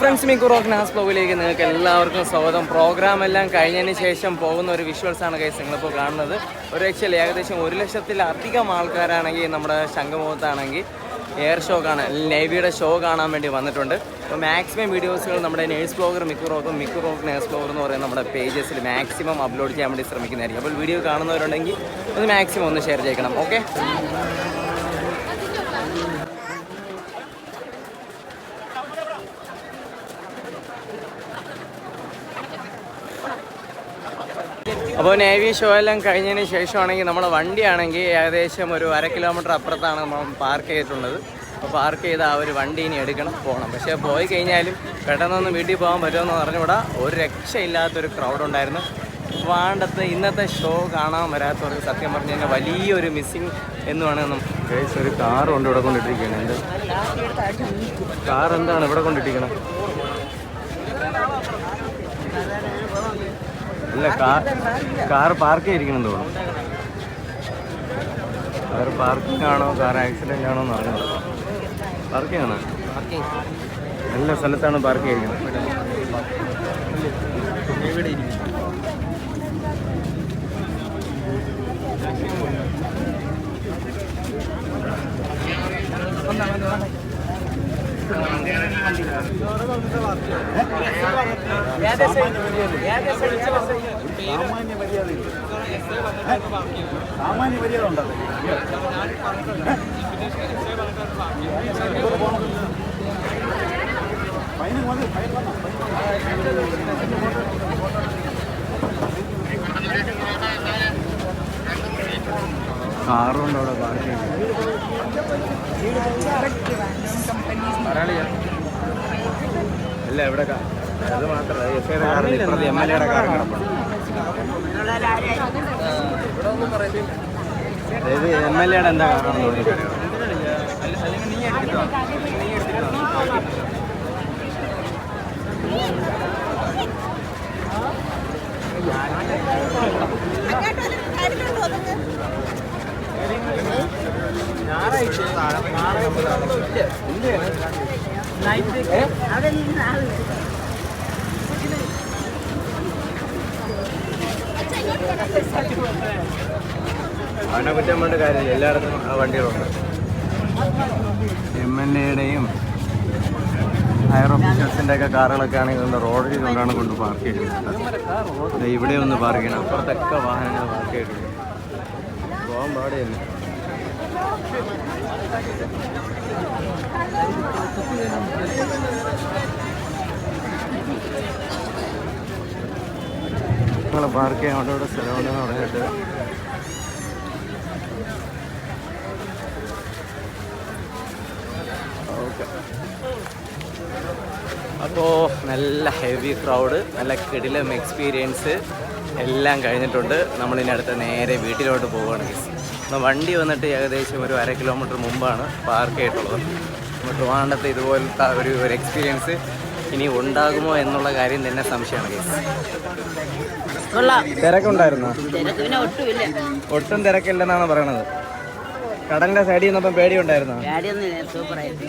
Friends me കുറോക്ക് നാസ് ബ്ലോഗിലേക്ക് നിങ്ങൾക്ക് എല്ലാവർക്കും സ്വാഗതം. പ്രോഗ്രാം എല്ലാം കഴിഞ്ഞതിന് ശേഷം പോകുന്ന ഒരു വിഷ്വൽസ് ആണ് കൈസ് നിങ്ങളിപ്പോൾ കാണുന്നത്. ഒരു ലക്ഷം ഏകദേശം ഒരു ലക്ഷത്തിലധികം ആൾക്കാരാണെങ്കിൽ നമ്മുടെ ശംഖമുഖത്താണെങ്കിൽ എയർ ഷോ കാണാൻ നേവിയുടെ ഷോ കാണാൻ വേണ്ടി വന്നിട്ടുണ്ട്. അപ്പോൾ മാക്സിമം വീഡിയോസുകൾ നമ്മുടെ nurse blogger മിക്കുറോക്കും Mikkurock Mikku Rock nurse blogger എന്ന് പറയുന്ന നമ്മുടെ പേജസിൽ മാക്സിമം അപ്ലോഡ് ചെയ്യാൻ വേണ്ടി ശ്രമിക്കുന്നതായിരിക്കും. അപ്പോൾ വീഡിയോ കാണുന്നവരുണ്ടെങ്കിൽ ഒന്ന് മാക്സിമം ഒന്ന് ഷെയർ ചെയ്യണം ഓക്കെ അപ്പോൾ നേവി ഷോ എല്ലാം കഴിഞ്ഞതിന് ശേഷമാണെങ്കിൽ നമ്മുടെ വണ്ടിയാണെങ്കിൽ ഏകദേശം ഒരു അര കിലോമീറ്റർ അപ്പുറത്താണ് നമ്മൾ പാർക്ക് ചെയ്തിട്ടുള്ളത്. അപ്പോൾ പാർക്ക് ചെയ്ത് ആ ഒരു വണ്ടി ഇനി എടുക്കണം പോകണം പക്ഷേ പോയി കഴിഞ്ഞാലും പെട്ടെന്നൊന്ന് വീട്ടിൽ പോകാൻ പറ്റുമെന്ന് പറഞ്ഞുകൂടാ ഒരു രക്ഷയില്ലാത്തൊരു ക്രൗഡ് ഉണ്ടായിരുന്നു. വാണ്ടത്ത് ഇന്നത്തെ ഷോ കാണാൻ വരാത്തവർക്ക് സത്യം പറഞ്ഞു കഴിഞ്ഞാൽ വലിയൊരു മിസ്സിങ് എന്ന് വേണമെന്നും. ഒരു കാർ കൊണ്ട് ഇവിടെ കൊണ്ടിട്ടിരിക്കുകയാണ്. എന്ത്? കാർ എന്താണ് ഇവിടെ കൊണ്ടിട്ടിരിക്കണം ഇല്ല കാർ കാർ പാർക്ക് ചെയ്തിരിക്കണം തോന്നുന്നു. കാർ പാർക്കിംഗ് ആണോ കാർ ആക്സിഡന്റ് ആണോ എന്ന് അറിഞ്ഞു പാർക്കിംഗ് ആണോ? എല്ലാ സ്ഥലത്താണ് പാർക്ക് ചെയ്തിരിക്കുന്നത്. സാമാന്യ മര്യാദ സാമാന്യ മര്യാദ ഉണ്ടത് ഫൈന് വന്നു ഫൈൻ വന്നോ കാറുണ്ട് അവിടെ പാർക്ക് അല്ല ഇവിടെ അത് മാത്രമല്ല എസ് ഐയുടെ കാറിന് ഇപ്പുറത്ത് എം എൽ എയുടെ കാർ കിടപ്പുണ്ട് അതായത് എം എൽ എയുടെ എന്താ കാറാണെന്ന് തോന്നിക്കറിയാം അവനെ കുറ്റം കൊണ്ട് കാര്യമില്ല എല്ലായിടത്തും ആ വണ്ടികളുണ്ട്. എം എൽ എയുടെയും ഹയർ ഓഫീസേഴ്സിന്റെ ഒക്കെ കാറുകളൊക്കെ ആണെങ്കിൽ ഒന്ന് റോഡിൽ കൊണ്ടാണ് കൊണ്ട് പാർക്ക് ചെയ്തിട്ടുള്ളത്. ദേ ഇവിടെ ഒന്ന് പാർക്ക് ചെയ്യണം. അപ്പുറത്തൊക്കെ വാഹനങ്ങൾ പാർക്ക് ചെയ്തിട്ടുണ്ട്. പോകാൻ പാടില്ല. നിങ്ങൾ പാർക്ക് അവിടെ ഇവിടെ പറഞ്ഞിട്ട്. ഓക്കെ അപ്പോൾ നല്ല ഹെവി ക്രൗഡ് നല്ല കിടിലം എക്സ്പീരിയൻസ് എല്ലാം കഴിഞ്ഞിട്ടുണ്ട്. നമ്മളിനി അടുത്ത നേരെ വീട്ടിലോട്ട് പോവുകയാണ്. ഇന്ന് വണ്ടി വന്നിട്ട് ഏകദേശം ഒരു അര കിലോമീറ്റർ മുമ്പാണ് പാർക്ക് ആയിട്ടുള്ളത് അപ്പോൾ ട്രിവാണ്ടത്തെ ഇതുപോലത്തെ ഒരു ഒരു എക്സ്പീരിയൻസ് ഇനി ഉണ്ടാകുമോ എന്നുള്ള കാര്യം തന്നെ സംശയമാണ് തിരക്കുണ്ടായിരുന്നു? ഒട്ടും തിരക്കില്ലെന്നാണ് പറയണത്. കടലിന്റെ സൈഡിൽ നിന്നപ്പം പേടിയുണ്ടായിരുന്നു? പേടിയൊന്നുമില്ല സൂപ്പറായിട്ട്